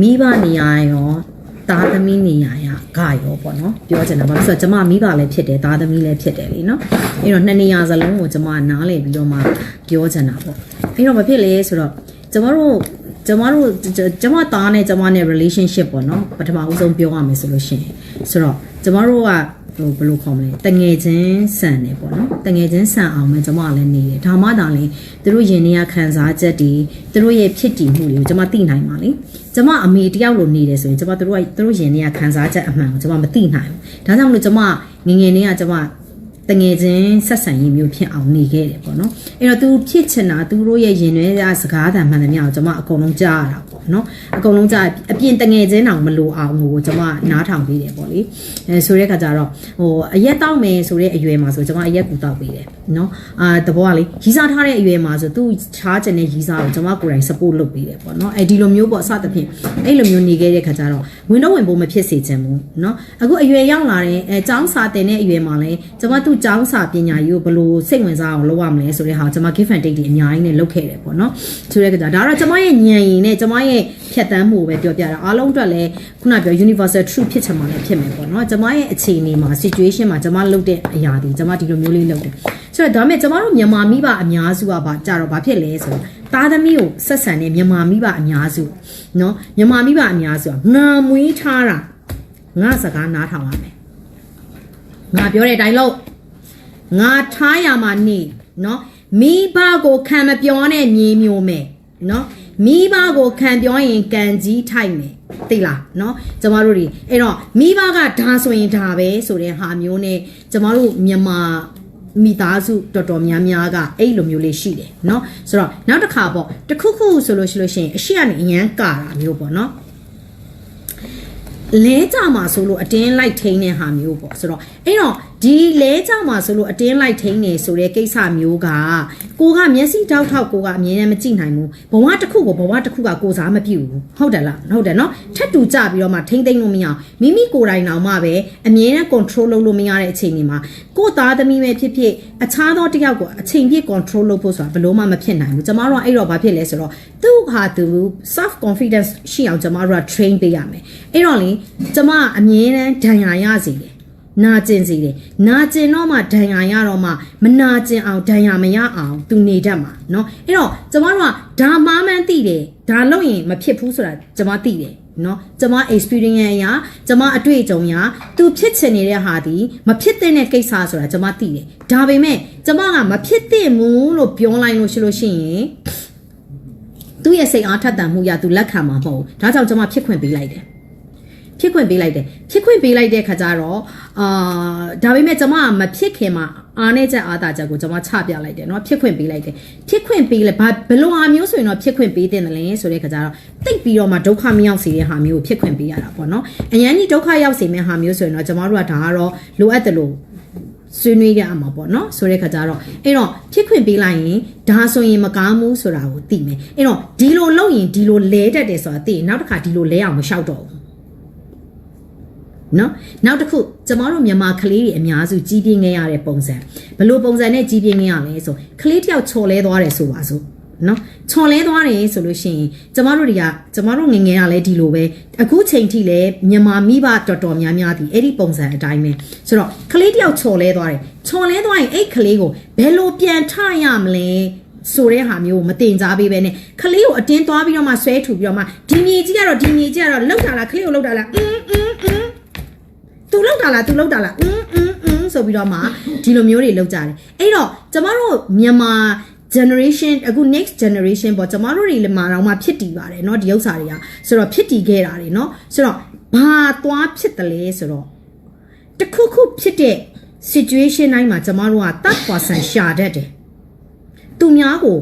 မိဘနေရာရောသားသမီးနေရာရကရောပေါ့နော်ပြောချင်တာပါဆိုတော့ကျမမိဘလည်းဖြစ်တယ်သားသမီးလည်းဖြစ်တယ်လीနော်အဲ့တော့နှစ်နေရာစလုံးကိုကျမနားလည်ပြီးတော့မှပြောချင်တာပေါ့အဲ့တော့မဖြစ်လေဆိုတော့ကျမတို့ကျမတို့ကျမသားနဲ့ကျမနဲ့ relationship ပေါ့နော်ပထမဦးဆုံးပြောရမယ်ဆိုလို့ရှိရင်ဆိုတော့ကျမတို့က ဟိုဘယ်လိုခေါ်မလဲတငယ်ချင်းဆန်နေပေါ့နော်တငယ်ချင်းဆန်အောင်ပဲကျမကလည်းနေတယ်ဒါမှသာလေသူတို့ယင်နေရခံစားချက်တွေသူတို့ရဲ့ဖြစ်တည်မှုတွေကိုကျမသိနိုင်ပါလေကျမအမေတယောက်လိုနေတယ်ဆိုရင်ကျမတို့ကသူတို့ယင်နေရခံစားချက်အမှန်ကိုကျမမသိနိုင်ဘူးဒါကြောင့်မလို့ကျမငငယ်နေကကျမ တငယ်ချင်းဆက်ဆံရေးမျိုးဖြစ်အောင်နေခဲ့တယ်ပေါ့နော်အဲ့တော့သူဖြစ်ချင်တာသူတို့ရဲ့ရင်ထဲကစကားသံမှန်သမျှကိုကျမအကုန်လုံးကြားရတာပေါ့နော်အကုန်လုံးကြားအပြင်တငယ်ချင်းတောင်မလိုအောင်ကိုကျမနားထောင်ပေးတယ်ပေါ့လေအဲဆိုတဲ့ခါကျတော့ဟိုအရက်တောက်မယ်ဆိုတဲ့အရွယ်မှာဆိုကျမအရက်ကူတောက်ပေးတယ်နော်အာတဘောကလေရီစားထားတဲ့အရွယ်မှာဆိုသူချားချင်တဲ့ရီစားကိုကျမကိုယ်တိုင် support လုပ်ပေးတယ်ပေါ့နော်အဲဒီလိုမျိုးပေါ့အစသဖြင့်အဲ့လိုမျိုးနေခဲ့တဲ့ခါကျတော့ဝင်တော့ဝင်ဖို့မဖြစ်စေချင်ဘူးနော်အခုအရွယ်ရောက်လာတဲ့အဲចောင်းစာတင်တဲ့အရွယ်မှာလဲကျမသူចောင်းစာပညာရေးကိုဘယ်လိုစိတ်ဝင်စားအောင်လုပ်ရမလဲဆိုတဲ့ဟာကိုကျမ give and take တွေအများကြီးနဲ့လုပ်ခဲ့တယ်ပေါ့နော်ဆိုတဲ့ခါကျဒါကတော့ကျမရဲ့ဉာဏ်ရည်နဲ့ကျမရဲ့ဖြတ်တန်းမှုကိုပဲပြောပြတာအားလုံးအတွက်လည်းခုနပြော universal truth ဖြစ်ချင်မှလည်းဖြစ်မယ်ပေါ့နော်ကျမရဲ့အခြေအနေမှာ situation မှာကျမလုပ်တဲ့အရာဒီကျမဒီလိုမျိုးလေးလုပ်တယ်ဆိုတော့ဒါမဲ့ကျမတို့မြန်မာမိဘအများစုကပါကြတော့ဘာဖြစ်လဲဆိုတော့သားသမီးကိုဆက်ဆံတဲ့မြန်မာမိဘအများစုเนาะမြန်မာမိဘအများစုကငါမွေးထားတာငါစကားနားထောင်ရမယ်ငါပြောတဲ့အတိုင်းလို့ ငါထားရမှာနေเนาะမိဘကိုခံမပြောနဲ့မြေမျိုးမယ်เนาะမိဘကိုခံပြောရင်ကံကြီးထိုက်မယ်သိလားเนาะကျမတို့တွေအဲ့တော့မိဘကဒါဆိုရင်ဒါပဲဆိုတဲ့ဟာမျိုးနဲ့ကျမတို့မြန်မာမိသားစုတော်တော်များများကအဲ့လိုမျိုးလေးရှိတယ်เนาะဆိုတော့နောက်တစ်ခါပေါ့တစ်ခုခုဆိုလို့ရှိလို့ရှိရင်အရှိကနေအရန်ကာတာမျိုးပေါ့เนาะလဲကြမှာဆိုလို့အတင်းလိုက်ထိန်းတဲ့ဟာမျိုးပေါ့ဆိုတော့အဲ့တော့ ဒီလဲကြမှာဆိုလို့အတင်းလိုက်ထိန်းနေဆိုတဲ့ကိစ္စမျိုးကကိုကမျက်စိတောက်ထောက်ကိုကအမြင်နဲ့မကြည့်နိုင်ဘူးဘဝတစ်ခုကိုဘဝတစ်ခုကကိုစားမပြုတ်ဘူးဟုတ်တယ်လားဟုတ်တယ်နော်ထက်တူကြပြီးတော့မှထိန်းသိမ်းလို့မရအောင်မိမိကိုယ်တိုင်တောင်မှပဲအမြင်နဲ့ control လုပ်လို့မရတဲ့အချိန်တွေမှာကိုယ်သားသမီးပဲဖြစ်ဖြစ်အခြားသောတစ်ယောက်ကိုအချိန်ပြည့် control လုပ်ဖို့ဆိုတာဘယ်လို့မှမဖြစ်နိုင်ဘူးကျမတို့ကအဲ့တော့ဘာဖြစ်လဲဆိုတော့သူ့ဟာသူ self confidence ရှိအောင်ကျမတို့က train ပေးရမယ်အဲ့တော့လေကျမအမြင်နဲ့ဒဏ်ရာရစေတယ် နာကျင်စီတယ်နာကျင်တော့မှဒဏ်ရာရတော့မှမနာကျင်အောင်ဒဏ်ရာမရအောင်သူနေတတ်မှာเนาะအဲ့တော့ကျမတို့ကဒါမှမှန်းသိတယ်ဒါလို့ရင်မဖြစ်ဘူးဆိုတာကျမသိတယ်เนาะကျမ experience အရာကျမအတွေ့အကြုံအရာသူဖြစ်ချင်နေတဲ့ဟာဒီမဖြစ်တဲ့ကိစ္စဆိုတာကျမသိတယ်ဒါပေမဲ့ကျမကမဖြစ်သင့်ဘူးလို့ပြောလိုက်လို့ရှိလို့ရှိရင်သူ့ရဲ့စိတ်အားထက်သန်မှုရသူလက်ခံမှာမဟုတ်ဘူးဒါကြောင့်ကျမဖြစ်ခွင့်ပေးလိုက်တယ် ဖြစ်ခွင့်ပေးလိုက်တယ်ဖြစ်ခွင့်ပေးလိုက်တဲ့ခါကျတော့အာဒါပေမဲ့ကျမကမဖြစ်ခင်မှာအားနေချက်အားသာချက်ကိုကျမချပြလိုက်တယ်เนาะဖြစ်ခွင့်ပေးလိုက်တယ်ဖြစ်ခွင့်ပေးလဲဘာဘယ်လိုဟာမျိုးဆိုရင်တော့ဖြစ်ခွင့်ပေးတင်တယ်လဲဆိုတဲ့ခါကျတော့တိတ်ပြီးတော့မှဒုက္ခမရောက်စေတဲ့ဟာမျိုးကိုဖြစ်ခွင့်ပေးရတာပေါ့เนาะအញ្ញမ်းကြီးဒုက္ခရောက်စေမယ့်ဟာမျိုးဆိုရင်တော့ကျမတို့ကဒါကတော့လိုအပ်တယ်လို့ဆွေးနွေးကြအောင်ပါပေါ့နော်ဆိုတဲ့ခါကျတော့အဲ့တော့ဖြစ်ခွင့်ပေးလိုက်ရင်ဒါဆိုရင်မကောင်းဘူးဆိုတာကိုသိမယ်အဲ့တော့ဒီလိုလုပ်ရင်ဒီလိုလဲတတ်တယ်ဆိုတာသိရင်နောက်တစ်ခါဒီလိုလဲအောင်မလျှောက်တော့ဘူး နော်နောက်တစ်ခုကျမတို့မြန်မာကလေးတွေအများစုကြီးပြင်းခဲ့ရတဲ့ပုံစံဘယ်လိုပုံစံနဲ့ကြီးပြင်းခဲ့ရလဲဆိုကလေးတယောက်ချော်လဲသွားတယ်ဆိုပါစို့နော်ချော်လဲသွားတယ်ဆိုလို့ရှိရင်ကျမတို့တွေကကျမတို့ငငယ်ကလည်းဒီလိုပဲအခုချိန်ထိလည်းမြန်မာမိဘတော်တော်များများဒီအဲ့ဒီပုံစံအတိုင်းပဲဆိုတော့ကလေးတယောက်ချော်လဲသွားတယ်ချော်လဲသွားရင်အဲ့ကလေးကိုဘယ်လိုပြန်ထရမလဲဆိုတဲ့ဟာမျိုးကိုမတင်စားပေးပဲနဲ့ခလေးကိုအတင်းသွားပြီးတော့မှဆွဲထူပြီးတော့မှဒီမြေကြီးကတော့ဒီမြေကြီးကတော့လောက်တာလားခလေးကိုလောက်တာလားအင်းအင်းအင်း तू လောက်တာလား तू လောက်တာလားအင်းအင်းအင်းဆိုပြီးတော့မှဒီလိုမျိုးတွေလောက်ကြတယ်အဲ့တော့ကျမတို့မြန်မာ generation အခု next generation ပေါ့ကျမတို့တွေလည်းမာတော့မှဖြစ်တည်ပါတယ်เนาะဒီဥစ္စာတွေကဆိုတော့ဖြစ်တည်ခဲ့တာတွေเนาะဆိုတော့ဘာသွားဖြစ်တယ်လဲဆိုတော့တခုခုဖြစ်တဲ့ situation တိုင်းမှာကျမတို့က third person ရှာတတ်တယ်သူများကို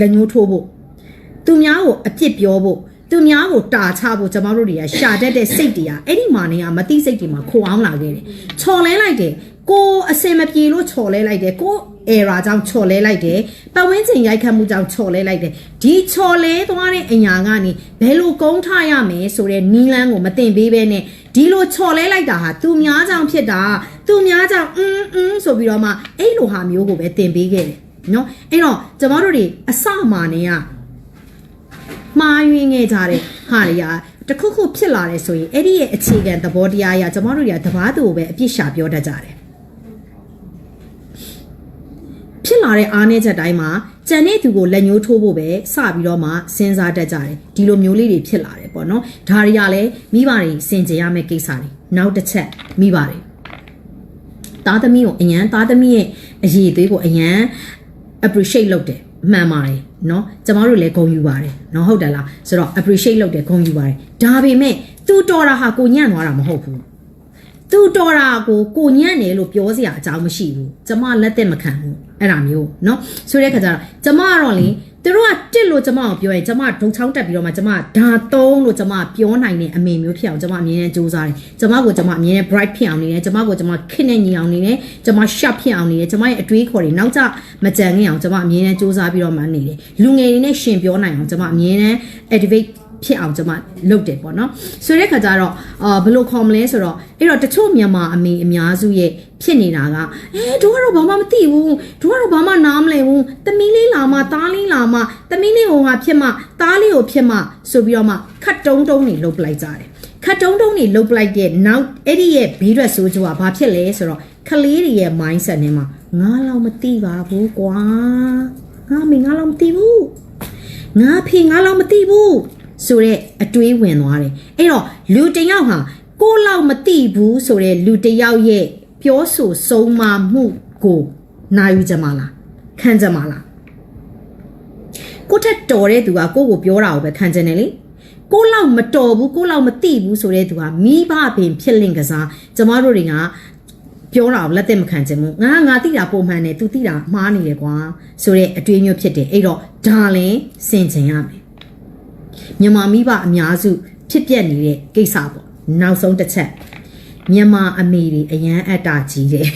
လက်ညှိုးထိုးဖို့သူများကိုအပြစ်ပြောဖို့ သူများကိုတာချဖို့ကျမတို့တွေကရှာတတ်တဲ့စိတ်တွေကအဲ့ဒီမှာနေကမတိစိတ်တွေမှာခိုအောင်လာခဲ့တယ်ချော်လဲလိုက်တယ်ကိုအစင်မပြေလို့ချော်လဲလိုက်တယ်ကို error ကြောင့်ချော်လဲလိုက်တယ်ပတ်ဝန်းကျင်ရိုက်ခတ်မှုကြောင့်ချော်လဲလိုက်တယ်ဒီချော်လဲသွားတဲ့အညာကနေဘယ်လိုကုန်းထရမယ်ဆိုတဲ့နီလန်းကိုမတင်ပေးဘဲနဲ့ဒီလိုချော်လဲလိုက်တာဟာသူများကြောင့်ဖြစ်တာသူများကြောင့်အင်းအင်းဆိုပြီးတော့မှအဲ့လိုဟာမျိုးကိုပဲတင်ပေးခဲ့တယ်နော်အဲ့တော့ကျမတို့တွေအစမှနေက မှားယွင်းခဲ့ကြတဲ့ဟာတွေကတစ်ခုခုဖြစ်လာတယ်ဆိုရင်အဲ့ဒီရဲ့အခြေခံသဘောတရားအရကျမတို့တွေကတဘာသူကိုပဲအပြစ်ရှာပြောတတ်ကြတယ်ဖြစ်လာတဲ့အားနည်းချက်တိုင်းမှာကြံတဲ့သူကိုလက်ညှိုးထိုးဖို့ပဲစပြီးတော့မှစဉ်းစားတတ်ကြတယ်ဒီလိုမျိုးလေးတွေဖြစ်လာတယ်ပေါ့နော်ဒါတွေကလည်းမိဘတွေစင်ကြယ်ရမယ့်ကိစ္စတွေနောက်တစ်ချက်မိဘတွေသားသမီးကိုအရန်သားသမီးရဲ့အရေးသေးကိုအရန် appreciate လုပ်တယ်မှန်ပါတယ် เนาะကျမတို့လည်းဂုဏ်ယူပါတယ်เนาะဟုတ်တယ်လားဆိုတော့ appreciate လုပ်တယ်ဂုဏ်ယူပါတယ်ဒါပေမဲ့သူတော်တာဟာကိုညံ့သွားတာမဟုတ်ဘူးသူတော်တာကိုကိုညံ့တယ်လို့ပြောစရာအကြောင်းမရှိဘူးကျမလက်သက်မခံဘူးအဲ့ဒါမျိုးเนาะဆိုတဲ့ခါကျတော့ကျမကတော့လေ သူတို့ကတစ်လို့ကျမကိုပြောရင်ကျမဒုံချောင်းတက်ပြီးတော့မှကျမဒါသုံးလို့ကျမပြောနိုင်တဲ့အမေမျိုးဖြစ်အောင်ကျမအမြဲတမ်းစူးစမ်းတယ်ကျမကိုကျမအမြဲတမ်း bright ဖြစ်အောင်နေတယ်ကျမကိုကျမခင်းနဲ့ညီအောင်နေတယ်ကျမ sharp ဖြစ်အောင်နေတယ်ကျမရဲ့အတွေးခေါ်တွေနောက်ကျမကြံငင်အောင်ကျမအမြဲတမ်းစူးစမ်းပြီးတော့မှနေတယ်လူငယ်တွေနဲ့ရှင်ပြောနိုင်အောင်ကျမအမြဲတမ်း activate ဖြစ်အောင်ကျွန်မလုပ်တယ်ပေါ့နော်ဆိုတဲ့ခါကျတော့အာဘယ်လိုခေါ်မလဲဆိုတော့အဲ့တော့တချို့မြန်မာအမေအများစုရဲ့ဖြစ်နေတာကအဲတို့ကတော့ဘာမှမသိဘူးတို့ကတော့ဘာမှနားမလည်ဘူးသမီးလေးလာမှသားလေးလာမှသမီးလေးဟိုဟာဖြစ်မှသားလေးကိုဖြစ်မှဆိုပြီးတော့မှခတ်တုံးတုံးနေလုတ်ပလိုက်ကြတယ်ခတ်တုံးတုံးနေလုတ်ပလိုက်တဲ့နောက်အဲ့ဒီရဲ့ဘေးရွက်ဆိုးကြကဘာဖြစ်လဲဆိုတော့ကလေးတွေရဲ့ mindset နဲ့မှာငါလောက်မသိပါဘူးကွာငါမင်းငါလောက်မသိဘူးငါဖေငါလောက်မသိဘူး ဆိုတဲ့အတွေးဝင်သွားတယ်အဲ့တော့လူတစ်ယောက်ဟာကိုယ့်လောက်မသိဘူးဆိုတဲ့လူတစ်ယောက်ရဲ့ပြောဆိုဆုံးမမှုကိုနာယူကြမှာလားခံကြမှာလားကိုယ့်ထက်တော်တဲ့သူကကိုယ့်ကိုပြောတာကိုပဲခံကြတယ်လေကိုယ့်လောက်မတော်ဘူးကိုယ့်လောက်မသိဘူးဆိုတဲ့သူကမိဘပင်ဖြစ်လင့်ကစားကျမတို့တွေကပြောတာကိုလက်သက်မခံချင်ဘူးငါငါသိတာပုံမှန်တယ် तू သိတာမှားနေတယ်ကွာဆိုတဲ့အတွေးမျိုးဖြစ်တယ်အဲ့တော့ဒါလည်းစင်ချင်ရမယ် မြန်မာမိဘအများစုဖြစ်ပျက်နေတဲ့ကိစ္စပေါ့နောက်ဆုံးတစ်ချက်မြန်မာအမေတွေအရန်အတ္တကြီးတယ်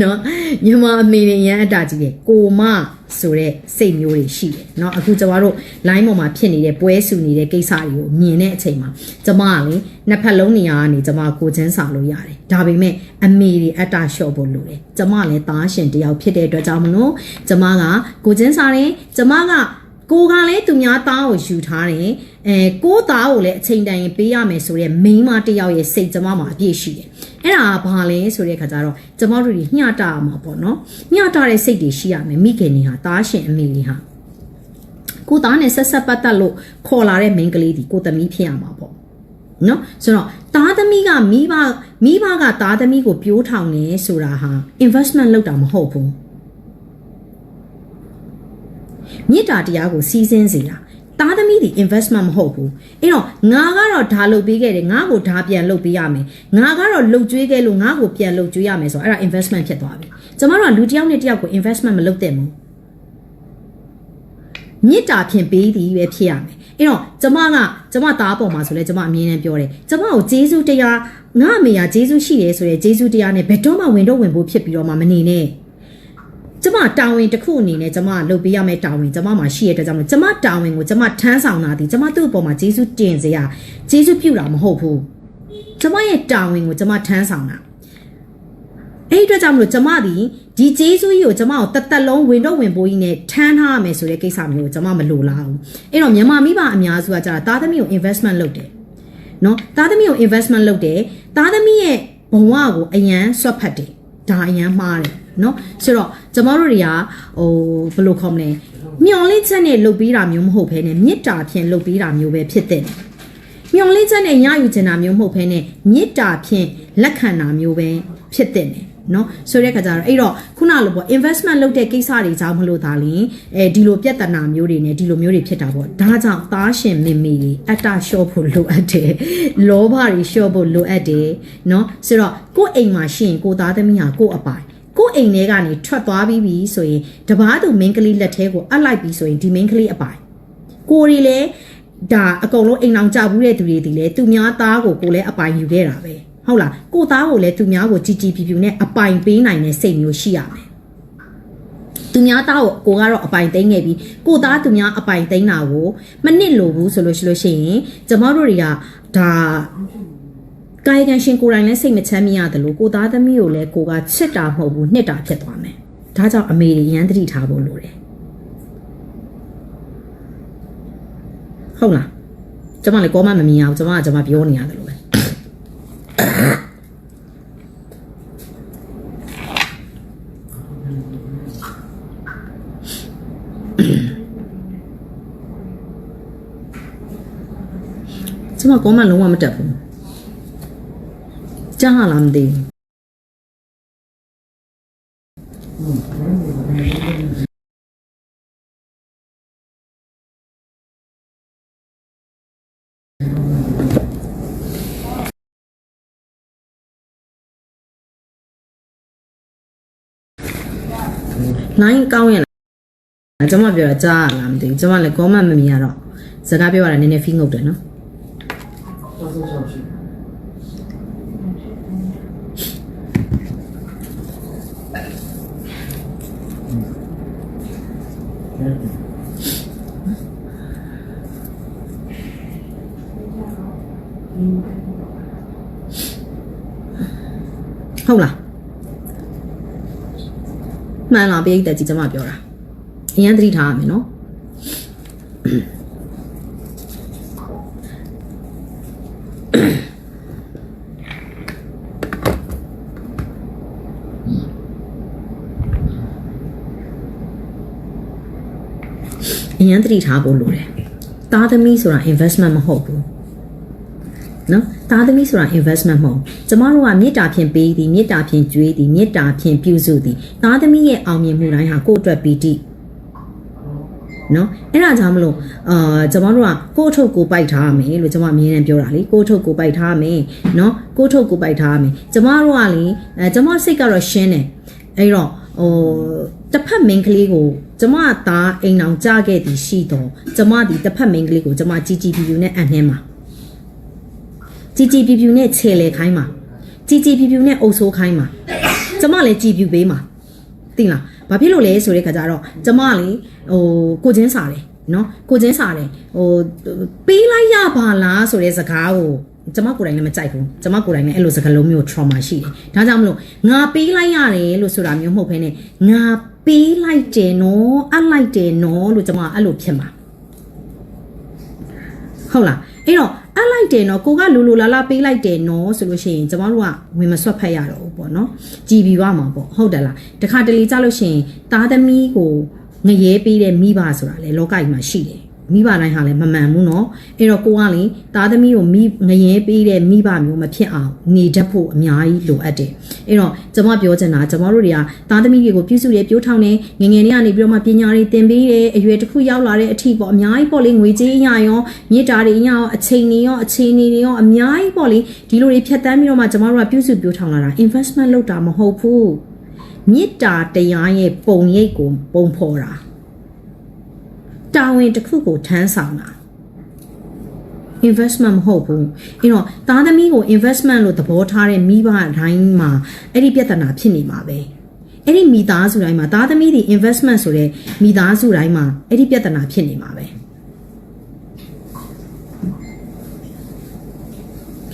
နော်မြန်မာအမေတွေရန်အတာကြီးတယ်ကိုမဆိုတဲ့စိတ်မျိုးတွေရှိတယ်နော်အခုကျမတို့ line ပေါ်မှာဖြစ်နေတဲ့ပွဲဆူနေတဲ့ကိစ္စတွေကိုမြင်တဲ့အချိန်မှာကျမကလေနှစ်ဖက်လုံးနေရာကနေကျမကိုချင်းစာလို့ရတယ်ဒါပေမဲ့အမေတွေအတာလျှော့ဖို့လိုတယ်ကျမလည်းသားရှင်တယောက်ဖြစ်တဲ့အတွက်ကြောင့်မလို့ကျမကကိုချင်းစာရင်ကျမက ကိုကလည်းသူများသားကိုယူထားတယ်အဲကိုသားကိုလည်းအချိန်တန်ရင်ပေးရမယ်ဆိုတဲ့မိန်းမတစ်ယောက်ရဲ့စိတ်ကျမမှာအပြည့်ရှိတယ်အဲ့ဒါကဘာလဲဆိုတဲ့ခါကျတော့ကျမတို့တွေညှတာရမှာပေါ့နော်ညှတာတဲ့စိတ်တွေရှိရမယ်မိခင်တွေဟာသားရှင်အမေတွေဟာကိုသားနဲ့ဆက်ဆက်ပတ်သက်လို့ခေါ်လာတဲ့မိန်းကလေးဒီကိုသမီးဖြစ်ရမှာပေါ့နော်ဆိုတော့သားသမီးကမိဘမိဘကသားသမီးကိုပြိုးထောင်နေဆိုတာဟာ investment လုပ်တာမဟုတ်ဘူး မြစ်တာတရားကိုစီးစင်းစေတာသားသမီးဒီ investment မဟုတ်ဘူးအဲ့တော့ငါကတော့ဒါလုပ်ပေးခဲ့တယ်ငါ့ကိုဒါပြန်လုပ်ပေးရမယ်ငါကတော့လှုပ်ကြွေးခဲ့လို့ငါ့ကိုပြန်လှုပ်ကြွေးရမယ်ဆိုတော့အဲ့ဒါ investment ဖြစ်သွားပြီကျမတို့ကလူတစ်ယောက်နဲ့တစ်ယောက်ကို investment မလုပ်သင့်ဘူးမြစ်တာဖြင့်ပေးသည်ပဲဖြစ်ရမယ်အဲ့တော့ကျမကကျမသားပေါ်မှာဆိုလဲကျမအမြင်နဲ့ပြောတယ်ကျမကိုဂျေဇုတရားငါအမေကဂျေဇုရှိတယ်ဆိုရဲဂျေဇုတရားနဲ့ဘယ်တော့မှဝင်တော့ဝင်ဖို့ဖြစ်ပြီးတော့မှမနေနဲ့ ကျမတာဝန်တစ်ခုအနေနဲ့ကျမလုပ်ပေးရမယ့်တာဝန်ကျမမှာရှိရတဲ့ကြောင့်ကျမတာဝန်ကိုကျမထမ်းဆောင်တာဒီကျမသူ့အပေါ်မှာဂျေဇုတင်စရာဂျေဇုပြုတာမဟုတ်ဘူးကျမရဲ့တာဝန်ကိုကျမထမ်းဆောင်တာအဲ့ဒီအတွက်ကြောင့်မလို့ကျမဒီဒီဂျေဇုကြီးကိုကျမကိုတသက်လုံးဝင်တော့ဝင်ပိုးကြီးနဲ့ထမ်းထားရမယ်ဆိုတဲ့ကိစ္စမျိုးကိုကျမမလိုလားဘူးအဲ့တော့မြန်မာမိဘအများစုကကြာတာသမီးကို investment လုပ်တယ်နော်သားသမီးကို investment လုပ်တယ်သားသမီးရဲ့ဘဝကိုအရန်ဆွတ်ဖတ်တယ် ဒါအရန်မှားတယ်နော်ဆိုတော့ကျမတို့တွေကဟိုဘယ်လိုခေါ်မလဲမျော်လင့်ချက်နဲ့လုပ်ပေးတာမျိုးမဟုတ်ဘဲနဲ့မေတ္တာဖြင့်လုပ်ပေးတာမျိုးပဲဖြစ်တဲ့မျော်လင့်ချက်နဲ့ရယူချင်တာမျိုးမဟုတ်ဘဲနဲ့မေတ္တာဖြင့်လက်ခံတာမျိုးပဲဖြစ်တဲ့ နော်ဆိုတဲ့ခါကျတော့အဲ့တော့ခုနလိုပေါ့ investment လုပ်တဲ့ကိစ္စတွေကြောင့်မလို့ဒါလင်းအဲဒီလိုပြဿနာမျိုးတွေနဲ့ဒီလိုမျိုးတွေဖြစ်တာပေါ့ဒါကြောင့်သားရှင်မေမေတွေအတ္တလျှော့ဖို့လိုအပ်တယ်လောဘတွေလျှော့ဖို့လိုအပ်တယ်နော်ဆိုတော့ကိုယ့်အိမ်မှာရှိရင်ကိုသားသမီးဟာကိုယ့်အပိုင်ကိုယ့်အိမ်ထဲကနေထွက်သွားပြီးပြီဆိုရင်တပားသူမင်းကလေးလက်ထဲကိုအပ်လိုက်ပြီဆိုရင်ဒီမင်းကလေးအပိုင်ကိုရီလည်းဒါအကုန်လုံးအိမ်အောင်ကြဘူးတဲ့သူတွေဒီလေသူများသားကိုကိုလည်းအပိုင်ယူခဲ့တာပဲ ဟုတ်လားကိုသားကိုလည်းသူများကိုကြည်ကြည်ပြူပြူနဲ့အပိုင်ပေးနိုင်တဲ့စိတ်မျိုးရှိရမယ်သူများသားကိုကိုကတော့အပိုင်သိမ်းခဲ့ပြီးကိုသားသူများအပိုင်သိမ်းတာကိုမနစ်လို့ဘူးဆိုလို့ရှိလို့ရှိရင်ကျမတို့တွေကဒါကာယကံရှင်ကိုယ်တိုင်လည်းစိတ်မချမ်းမြေ့ရတယ်လို့ကိုသားသမီးကိုလည်းကိုကချစ်တာမဟုတ်ဘူးနှစ်တာဖြစ်သွားမယ်ဒါကြောင့်အမေတွေရန်တတိထားဖို့လိုတယ်ဟုတ်လားကျမလည်းကောမမမြင်ရဘူးကျမကကျမပြောနေရတယ်လို့ ပဲကျမကောမလုံးဝမတက်ဘူးကြားလားမသိဘူး နိုင်ကောင်းရင်လားကျွန်မပြောတာကြားလားမသိဘူးကျွန်မလည်း comment မမြင်ရတော့စကားပြောရတာနည်းနည်းဖီးငုတ်တယ်နော်ဟုတ်လား မှန်လားပိတ်သက်ကြီးကျွန်မပြောတာအရင်သတိထားရမယ်နော်အရင်သတိထားဖို့လိုတယ်သားသမီးဆိုတာ investment မဟုတ်ဘူးနော် သားသမီးဆိုတာ investment မဟုတ်ဘူးကျမတို့ကမေတ္တာဖြင့်ပေးသည်မေတ္တာဖြင့်ကြွေးသည်မေတ္တာဖြင့်ပြုစုသည်သားသမီးရဲ့အောင်မြင်မှုတိုင်းဟာကိုယ့်အတွက်ပီတိနော်အဲ့ဒါကြောင့်မလို့အာကျမတို့ကကိုယ့်အထုပ်ကိုပိုက်ထားရမယ်လို့ကျမအမြဲတမ်းပြောတာလေကိုယ့်အထုပ်ကိုပိုက်ထားရမယ်နော်ကိုယ့်အထုပ်ကိုပိုက်ထားရမယ်ကျမတို့ကလေအဲကျမစိတ်ကတော့ရှင်းတယ်အဲ့တော့ဟိုတစ်ဖက် main ကလေးကိုကျမသားအိမ်အောင်ကြားခဲ့သည်ရှိတော့ကျမဒီတစ်ဖက် main ကလေးကိုကျမជីជីပြူပြူနဲ့အန်နှင်းမှာ ကြည်ကြည်ပြူပြူနဲ့ခြေလေခိုင်းမှာကြည်ကြည်ပြူပြူနဲ့အုပ်ဆိုးခိုင်းမှာကျမလည်းကြည်ပြူပေးမှာသိလားဘာဖြစ်လို့လဲဆိုတဲ့ခါကျတော့ကျမလေဟိုကိုချင်းစားတယ်နော်ကိုချင်းစားတယ်ဟိုပေးလိုက်ရပါလားဆိုတဲ့စကားကိုကျမကိုယ်တိုင်လည်းမကြိုက်ဘူးကျမကိုယ်တိုင်လည်းအဲ့လိုစကားလုံးမျိုး trauma ရှိတယ်ဒါကြောင့်မလို့ငါပေးလိုက်ရတယ်လို့ဆိုတာမျိုးမဟုတ်ဘဲနဲ့ငါပေးလိုက်တယ်နော်အပ်လိုက်တယ်နော်လို့ကျမအဲ့လိုဖြစ်မှာဟုတ်လား အဲ့တော့အပ်လိုက်တယ်နော်ကိုကလူလူလာလာပေးလိုက်တယ်နော်ဆိုလို့ရှိရင်ကျမတို့ကဝင်မဆွတ်ဖက်ရတော့ဘူးပေါ့နော်ကြည်ပြီးပါမှာပေါ့ဟုတ်တယ်လားတခါတလေကြလို့ရှိရင်သားသမီးကိုငရဲပေးတဲ့မိဘဆိုတာလေလောကကြီးမှာရှိတယ် မိဘတိုင်းဟာလည်းမမှန်ဘူးเนาะအဲ့တော့ကိုကလေသားသမီးကိုမိငရဲပေးတဲ့မိဘမျိုးမဖြစ်အောင်နေတတ်ဖို့အများကြီးလိုအပ်တယ်အဲ့တော့ကျွန်မပြောချင်တာကျွန်တော်တို့တွေကသားသမီးတွေကိုပြုစုတယ်ပြိုးထောင်တယ်ငယ်ငယ်လေးကနေပြီးတော့မှပညာတွေသင်ပေးတယ်အရွယ်တစ်ခုရောက်လာတဲ့အထိပေါ့အများကြီးပေါ့လေငွေကြေးအရာရောမြေတာတွေအရာရောအချိန်တွေရောအခြေအနေတွေရောအများကြီးပေါ့လေဒီလိုတွေဖြတ်တန်းပြီးတော့မှကျွန်တော်တို့ကပြုစုပြိုးထောင်လာတာ investment လုပ်တာမဟုတ်ဘူးမြေတာတရားရဲ့ပုံရိပ်ကိုပုံဖော်တာ တာဝန်တစ်ခုကိုထမ်းဆောင်တာ investment မဟုတ်ဘူးအဲ့တော့သားသမီးကို investment လို့သဘောထားတဲ့မိဘအတိုင်းမှာအဲ့ဒီပြဿနာဖြစ်နေမှာပဲအဲ့ဒီမိသားစုတိုင်းမှာသားသမီးတွေ investment ဆိုတဲ့မိသားစုတိုင်းမှာအဲ့ဒီပြဿနာဖြစ်နေမှာပဲ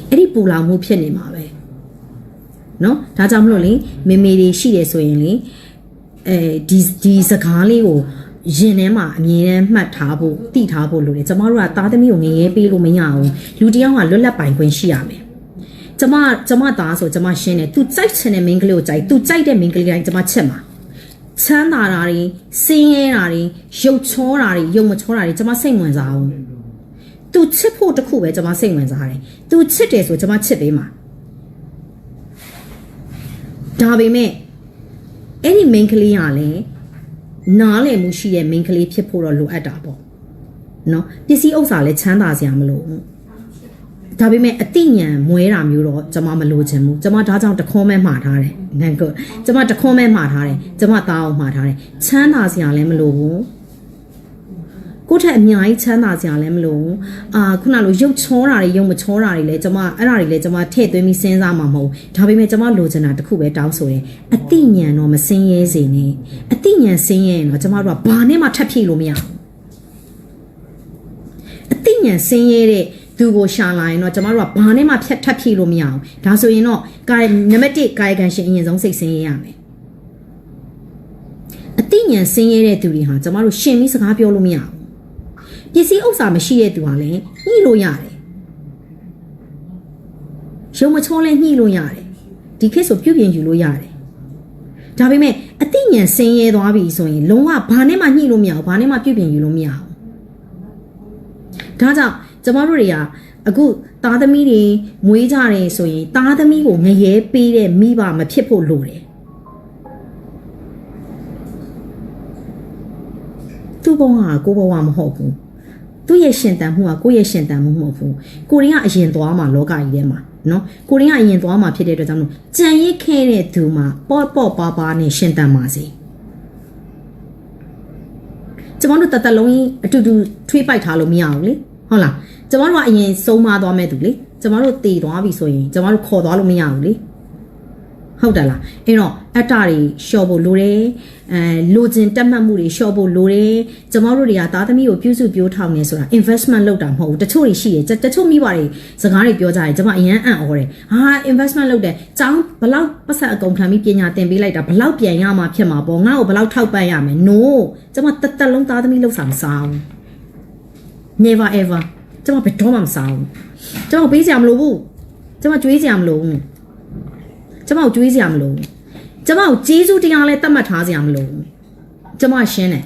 အဲ့ဒီပူလောင်မှုဖြစ်နေမှာပဲเนาะဒါကြောင့်မလို့လေမေမေတွေရှိတယ်ဆိုရင်လေအဲဒီဒီစကားလေးကို ရင်ထဲမှာအမြဲတမ်းမှတ်ထားဖို့သိထားဖို့လိုတယ်ကျမတို့ကသားသမီးကိုငရဲပေးလို့မရဘူးလူတစ်ယောက်ကလွတ်လပ်ပိုင်ခွင့်ရှိရမယ်ကျမကျမသားဆိုကျမရှင်းတယ် तू ကြိုက်ချင်တဲ့မိန်းကလေးကိုကြိုက် तू ကြိုက်တဲ့မိန်းကလေးတိုင်းကျမချက်မှာချမ်းသာတာတွေစင်းရဲတာတွေရုပ်ချောတာတွေရုပ်မချောတာတွေကျမစိတ်ဝင်စားဘူး तू ချစ်ဖို့တခုပဲကျမစိတ်ဝင်စားတယ် तू ချစ်တယ်ဆိုကျမချစ်ပေးမှာဒါပေမဲ့အဲ့ဒီ main ကလေးကလည်း နားလည်မှုရှိတဲ့ main ကလေးဖြစ်ဖို့တော့လိုအပ်တာပေါ့နော်ပစ္စည်းဥစ္စာလည်းချမ်းသာစရာမလိုဘူးဒါပေမဲ့အတိညာဏ်မွဲတာမျိုးတော့ကျွန်မမလိုချင်ဘူးကျွန်မဒါကြောင့်တခွန်းမဲ့မှားထားတယ်ငန်ကုတ်ကျွန်မတခွန်းမဲ့မှားထားတယ်ကျွန်မသားအောင်မှားထားတယ်ချမ်းသာစရာလည်းမလိုဘူး ကိုယ့်ထက်အများကြီးချမ်းသာစရာလည်းမလိုဘူးအာခုနလိုရုပ်ချောတာတွေရုပ်မချောတာတွေလည်းကျွန်မအဲ့ဒါတွေလည်းကျွန်မထည့်သွင်းပြီးစဉ်းစားမှာမဟုတ်ဘူးဒါပေမဲ့ကျွန်မလိုချင်တာတစ်ခုပဲတောင်းဆိုတယ်အတိညာဏ်တော့မစင်းရဲစေနဲ့အတိညာဏ်စင်းရဲရင်တော့ကျွန်မတို့ကဘာနဲ့မှထပ်ဖြည့်လို့မရဘူးအတိညာဏ်စင်းရဲတဲ့သူကိုရှာလာရင်တော့ကျွန်မတို့ကဘာနဲ့မှဖြတ်ထပ်ဖြည့်လို့မရအောင်ဒါဆိုရင်တော့ကာနံပါတ်1ကာယကံရှင်အရင်ဆုံးစိတ်ဆင်းရဲရမယ်အတိညာဏ်စင်းရဲတဲ့သူတွေဟာကျွန်မတို့ရှင်ပြီးစကားပြောလို့မရဘူး ပစ္စည်းဥစ္စာမရှိတဲ့သူကလည်းညှိလို့ရတယ်ရုံမချောလဲညှိလို့ရတယ်ဒီခေတ်ဆိုပြုပြင်ယူလို့ရတယ်ဒါပေမဲ့အသိဉာဏ်ဆင်းရဲသွားပြီဆိုရင်လုံးဝဘာနဲ့မှညှိလို့မရဘူးဘာနဲ့မှပြုပြင်ယူလို့မရဘူးဒါကြောင့်ကျမတို့တွေကအခုသားသမီးတွေမွေးကြတယ်ဆိုရင်သားသမီးကိုငရဲပေးတဲ့မိဘမဖြစ်ဖို့လိုတယ်သူ့ဘဝကကိုယ့်ဘဝမဟုတ်ဘူး သူ့ရဲ့ရှင်တန်မှုကကိုယ့်ရဲ့ရှင်တန်မှုမဟုတ်ဘူးကိုရင်းကအရင်သွားမှာလောကကြီးထဲမှာနော်ကိုရင်းကအရင်သွားမှာဖြစ်တဲ့အတွက်ကြောင့်မို့ကြံရစ်ခဲ့တဲ့သူမှာပေါ့ပေါ့ပါပါနဲ့ရှင်တန်ပါစေကျမတို့တသက်လုံးကြီးအတူတူထွေးပိုက်ထားလို့မရဘူးလေဟုတ်လားကျမတို့ကအရင်ဆုံးမသွားမဲ့သူလေကျမတို့တည်သွားပြီဆိုရင်ကျမတို့ခေါ်သွားလို့မရဘူးလေ ဟုတ်တယ်လားအဲ့တော့အတ္တတွေလျှော့ဖို့လိုတယ်အဲလိုချင်တက်မှတ်မှုတွေလျှော့ဖို့လိုတယ်ကျမတို့တွေကသားသမီးကိုပြုစုပြောထောင်နေဆိုတာ investment လုပ်တာမဟုတ်ဘူးတချို့တွေရှိတယ်တချို့မိဘတွေစကားတွေပြောကြတယ်ကျမအရန်အံ့ဩတယ်ဟာ investment လုပ်တယ်ကျောင်းဘလောက်ပတ်ဆက်အကုန်ခံပြီးပညာသင်ပေးလိုက်တာဘလောက်ပြန်ရမှာဖြစ်မှာပေါ့ငါ့ကိုဘလောက်ထောက်ပံ့ရမယ် no ကျမတသက်လုံးသားသမီးလှုပ်ဆောင်မစားဘူး never ever ကျမဘယ်တော့မှမစားဘူးကျမပေးစရာမလိုဘူးကျမကြွေးစရာမလိုဘူး ကျမကိုကြွေးစရာမလိုဘူးကျမကိုကျေးဇူးတရားလဲတတ်မှတ်ထားစရာမလိုဘူးကျမရှင်းတယ်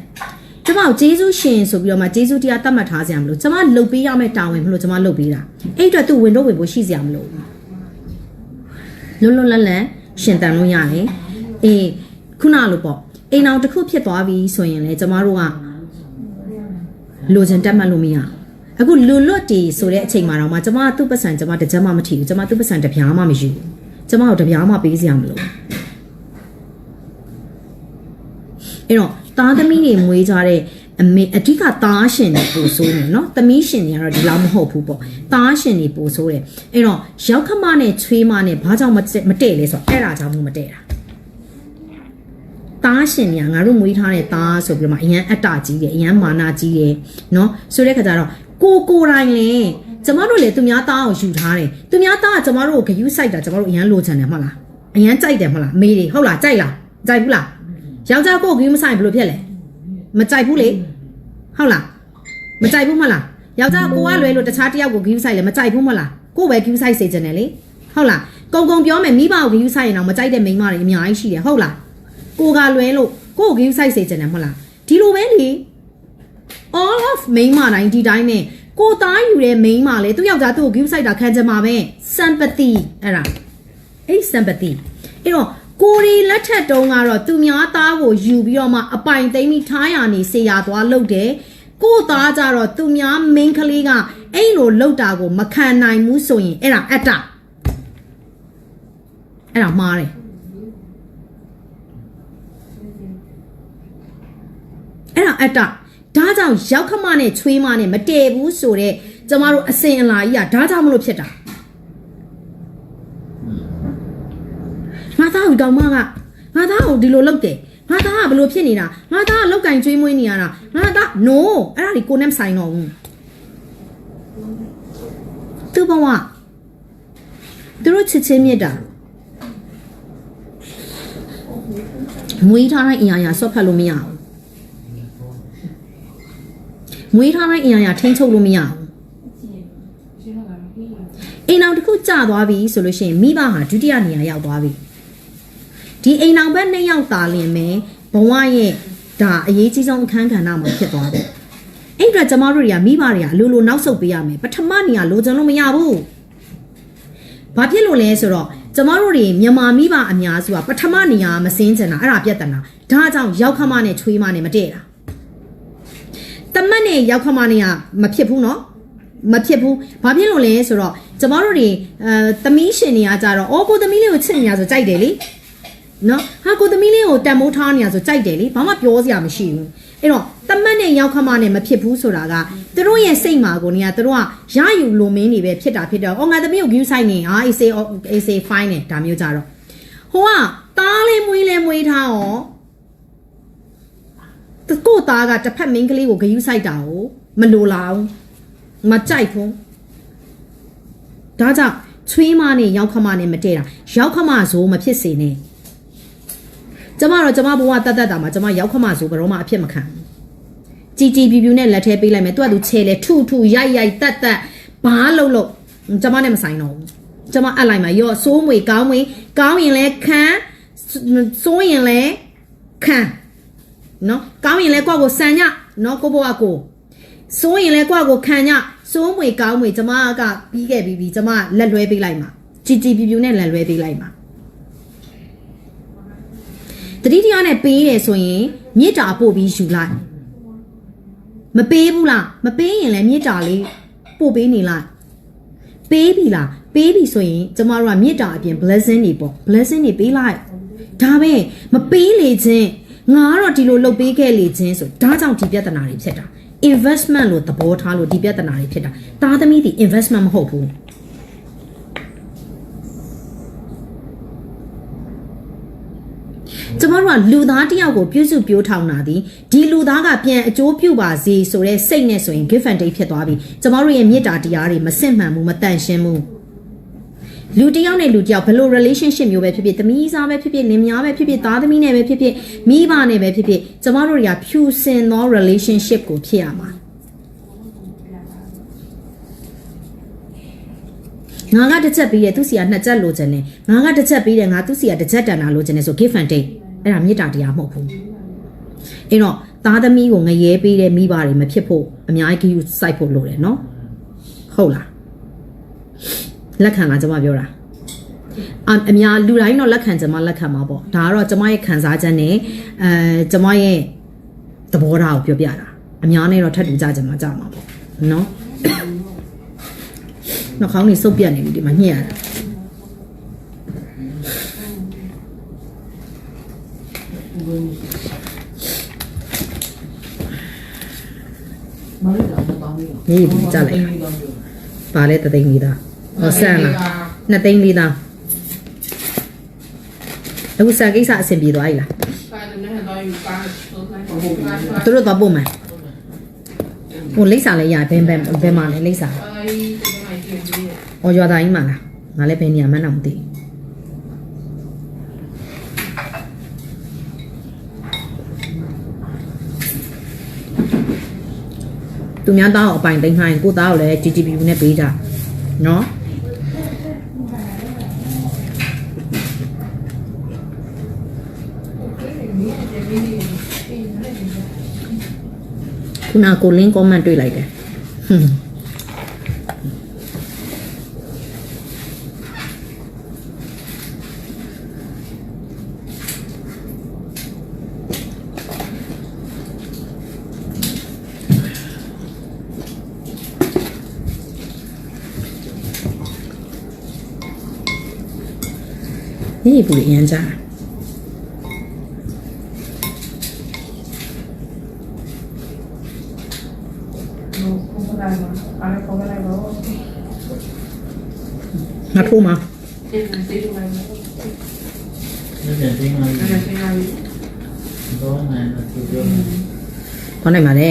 ကျမကိုကျေးဇူးရှင်ဆိုပြီးတော့မှကျေးဇူးတရားတတ်မှတ်ထားစရာမလိုကျမလှုပ်ပေးရမယ့်တာဝန်မလို့ကျမလှုပ်ပေးတာအဲ့အတွက်သူဝင်တော့ဝင်ဖို့ရှိစရာမလိုဘူးလွတ်လွတ်လပ်လပ်ရှင်တန်လို့ရတယ်အေးခုနလိုပေါ့အိမ်အောင်တစ်ခုဖြစ်သွားပြီဆိုရင်လေကျမတို့ကလိုချင်တက်မှတ်လို့မရဘူးအခုလူလွတ်တီဆိုတဲ့အချိန်မှာတော့မှကျမသူ့ပတ်စံကျမတစ်ချက်မှမထီဘူးကျမသူ့ပတ်စံတစ်ပြားမှမရှိဘူး ကျမတို့တစ်ပြားမှပေးစရာမလိုအဲ့တော့သားသမီးတွေမွေးကြတဲ့အမေအဓိကသားရှင်တွေပို့ဆိုးနေเนาะသမီးရှင်တွေကတော့ဒီလောက်မဟုတ်ဘူးပေါ့သားရှင်တွေပို့ဆိုးတယ်အဲ့တော့ရောက်ခမနဲ့ချွေးမနဲ့ဘာကြောင့်မတမတည့်လဲဆိုတော့အဲ့ဒါကြောင့်မတည့်တာသားရှင်တွေကငါတို့မွေးထားတဲ့သားဆိုပြီးတော့မှအရန်အတ္တကြီးတယ်အရန်မာနကြီးတယ်เนาะဆိုတဲ့ခါကျတော့ကိုကိုတိုင်းလေ ကျမတို့လေသူများသားကိုယူထားတယ်သူများသားကကျမတို့ကိုဂယုစိုက်တာကျမတို့အရန်လိုချင်တယ်မဟုတ်လားအရန်ကြိုက်တယ်မဟုတ်လားမေးတယ်ဟုတ်လားကြိုက်လားကြိုက်ဘူးလားယောက်ျားကိုဂယုမဆိုင်ဘယ်လိုဖြစ်လဲမကြိုက်ဘူးလေဟုတ်လားမကြိုက်ဘူးမဟုတ်လားယောက်ျားကိုကလွဲလို့တခြားတစ်ယောက်ကိုဂယုဆိုင်လဲမကြိုက်ဘူးမဟုတ်လားကိုပဲဂယုဆိုင်စေချင်တယ်လေဟုတ်လားကုံကုံပြောမယ်မိဘကိုဂယုဆိုင်ရင်တော့မကြိုက်တဲ့မိန်းမတွေအများကြီးရှိတယ်ဟုတ်လားကိုကလွဲလို့ကိုကိုဂယုဆိုင်စေချင်တယ်မဟုတ်လားဒီလိုပဲလေ all of မိန်းမတိုင်းဒီတိုင်းပဲ ကိုသားယူတဲ့မိန်းမလေသူ့ယောက်ျားသူ့ကို give side တာခံချင်မှာပဲ sympathy အဲ့ဒါအဲ့ sympathy အဲ့တော့ကိုရီလက်ထက်တုံးကတော့သူများသားကိုယူပြီးတော့မှအပိုင်သိမ်းပြီးထားရနေစေရသွားလုပ်တယ်ကိုသားကြတော့သူများမင်းကလေးကအဲ့လိုလုပ်တာကိုမခံနိုင်ဘူးဆိုရင်အဲ့ဒါအတ္တအဲ့ဒါမှားတယ်အဲ့ဒါအတ္တ ဒါကြောင့်ရောက်ခမနဲ့ချွေးမနဲ့မတည့်ဘူးဆိုတော့ကျမတို့အစင်အလာကြီးကဒါကြောင့်မလို့ဖြစ်တာငါသားကိုတောင်မကငါသားကိုဒီလိုလုပ်တယ်ငါသားကဘလို့ဖြစ်နေတာငါသားကလောက်ကင်ကျွေးမွေးနေရတာငါသား no အဲ့ဒါဒီကိုနဲ့မဆိုင်တော့ဘူးသူ့ဘဝသူတို့ချစ်ချင်းမြတ်တာမွေးထားတဲ့အရာရာဆွတ်ဖက်လို့မရဘူး မွေးထားတဲ့အရာရာထိန်းချုပ်လို့မရဘူးအိမ်အောင်တစ်ခုကျသွားပြီဆိုလို့ရှိရင်မိဘဟာဒုတိယနေရာရောက်သွားပြီဒီအိမ်အောင်ဘက်နှစ်ယောက်သာလင်ပဲဘဝရဲ့ဒါအရေးကြီးဆုံးအခန်းကဏ္ဍမှာဖြစ်သွားတယ်အဲ့အတွက်ကျမတို့တွေကမိဘတွေကအလိုလိုနောက်ဆုတ်ပေးရမယ်ပထမနေရာလိုချင်လို့မရဘူးဘာဖြစ်လို့လဲဆိုတော့ကျမတို့တွေမြန်မာမိဘအများစုကပထမနေရာမစင်းချင်တာအဲ့ဒါပြဿနာဒါကြောင့်ရောက်ခမနဲ့ချွေးမနဲ့မတည့်တာ တမတ်နဲ့ရောက်ခမနဲ့ကမဖြစ်ဘူးနော်မဖြစ်ဘူးဘာဖြစ်လို့လဲဆိုတော့ကျမတို့တွေအဲသမီးရှင်တွေကကြတော့အော်ကိုသမီးလေးကိုချစ်နေရဆိုကြိုက်တယ်လေနော်ဟာကိုသမီးလေးကိုတန်မိုးထားနေရဆိုကြိုက်တယ်လေဘာမှပြောစရာမရှိဘူးအဲ့တော့တမတ်နဲ့ရောက်ခမနဲ့မဖြစ်ဘူးဆိုတာကသူတို့ရဲ့စိတ်မာကိုနေကသူတို့ကရယူလိုမင်းနေပဲဖြစ်တာဖြစ်တော့အော်ငါသမီးကို view site နေဟာ AC AC fine နေဒါမျိုးကြတော့ဟိုကတားလေးမွေးလေးမွေးထားရော ကိုသားကတစ်ဖက်မင်းကလေးကိုဂယုဆိုင်တာကိုမလိုလားဘူးမကြိုက်ဘူးဒါကြောင့်ချွေးမနဲ့ရောက်ခမနဲ့မတည့်တာရောက်ခမဆိုမဖြစ်စေနဲ့ကျမတော့ကျမဘဝတတ်တတ်တာမှာကျမရောက်ခမဆိုဘယ်တော့မှအဖြစ်မခံဘူးကြជីជីပြူပြူနဲ့လက်ထဲပေးလိုက်မယ်သူကသူချဲလေထုထုရိုက်ရိုက်တက်တက်ဘာလုံးလုံးကျမနဲ့မဆိုင်တော့ဘူးကျမအပ်လိုက်မှာရော့စိုးမွေကောင်းမွေကောင်းရင်လဲခံစိုးရင်လဲခံ နော်ကောင်းရင်လဲကိုယ့်ကိုစံညနော်ကိုဘွားကိုစိုးရင်လဲကိုယ့်ကိုခံညစိုးမွေကောင်းမွေကျမကပြီးခဲ့ပြီးပြီကျမလက်လွဲပေးလိုက်မှာជីជីပြူပြူနဲ့လက်လွဲပေးလိုက်မှာတတိတရားနဲ့ပေးတယ်ဆိုရင်မြစ်တာပို့ပြီးယူလိုက်မပေးဘူးလားမပေးရင်လည်းမြစ်တာလေးပို့ပေးနေလိုက်ပေးပြီလားပေးပြီဆိုရင်ကျမတို့ကမြစ်တာအပြင် blessing တွေပေါ့ blessing တွေပေးလိုက်ဒါပဲမပေးလေခြင်း ငါကတော့ဒီလိုလုပ်ပေးခဲ့လေခြင်းဆိုဒါကြောင့်ဒီပြဿနာတွေဖြစ်တာ investment လို့သဘောထားလို့ဒီပြဿနာတွေဖြစ်တာသားသမီးဒီ investment မဟုတ်ဘူးကျမတို့ကလူသားတစ်ယောက်ကိုပြုစုပြောထောင်တာဒီဒီလူသားကပြန်အကျိုးပြုပါစေဆိုတဲ့စိတ်နဲ့ဆိုရင် give and take ဖြစ်သွားပြီကျမတို့ရဲ့မေတ္တာတရားတွေမစင့်မှန်ဘူးမတန့်ရှင်းဘူး လူတစ်ယောက်နဲ့လူတစ်ယောက်ဘယ်လို relationship မျိုးပဲဖြစ်ဖြစ်သမီးစားပဲဖြစ်ဖြစ်လင်မယားပဲဖြစ်ဖြစ်သားသမီးနဲ့ပဲဖြစ်ဖြစ်မိဘနဲ့ပဲဖြစ်ဖြစ်ကျမတို့တွေကဖြူစင်သော relationship ကိုဖြစ်ရမှာငါကတစ်ချက်ပြီးတယ်သူစီကနှစ်ချက်လိုချင်တယ်ငါကတစ်ချက်ပြီးတယ်ငါသူစီကတစ်ချက်တန်တာလိုချင်တယ်ဆို give and take အဲ့ဒါမေတ္တာတရားမဟုတ်ဘူးအဲ့တော့သားသမီးကိုငရဲပေးတဲ့မိဘတွေမဖြစ်ဖို့အများကြီးကြီးစိုက်ဖို့လိုတယ်နော်ဟုတ်လား လက်ခံလားကျွန်မပြောတာအအများလူတိုင်းတော့လက်ခံကျွန်မလက်ခံမှာပေါ့ဒါကတော့ကျွန်မရဲ့ခံစားချက်နဲ့အဲကျွန်မရဲ့သဘောထားကိုပြောပြတာအများနဲ့တော့ထပ်တူကြကြမှာကြမှာပေါ့နော်နှာခေါင်းနေစုပ်ပြတ်နေပြီဒီမှာညှက်ရတာမလေးကမတောင်းဘူးရေးပြီးကြလိုက်ပါလဲတသိန်းလေးသား ဟောဆန်လားနှစ်သိန်းလေးသားအခုစာကိစ္စအဆင်ပြေသွားပြီလား Sai từ nay rồi ba số này. သူတို့တော့ပို့မယ်ဟိုလိမ့်စာလည်းရဘယ်ဘယ်ဘယ်မှာလဲလိမ့်စာ Ai từ này tiền đi. အော်ရွာသားကြီးမှာလားငါလည်းဘယ်နေရာမှန်းတော့မသိသူများသားကိုအပိုင်သိမ်းခိုင်းကိုသားကိုလည်း GGPU နဲ့ပေးကြနော် ခုနကိုလင်း comment တွေ့လိုက်တယ်ဟွန်းนี่ပူရမ်းကြတာ ငါထိုးမှာ Trên này trên này. လက်ပြန်သိမ်းလာပြီ Đây là trên này. တော့နိုင်တယ်သူပြောတယ်ခေါင်းနိုင်ပါလေ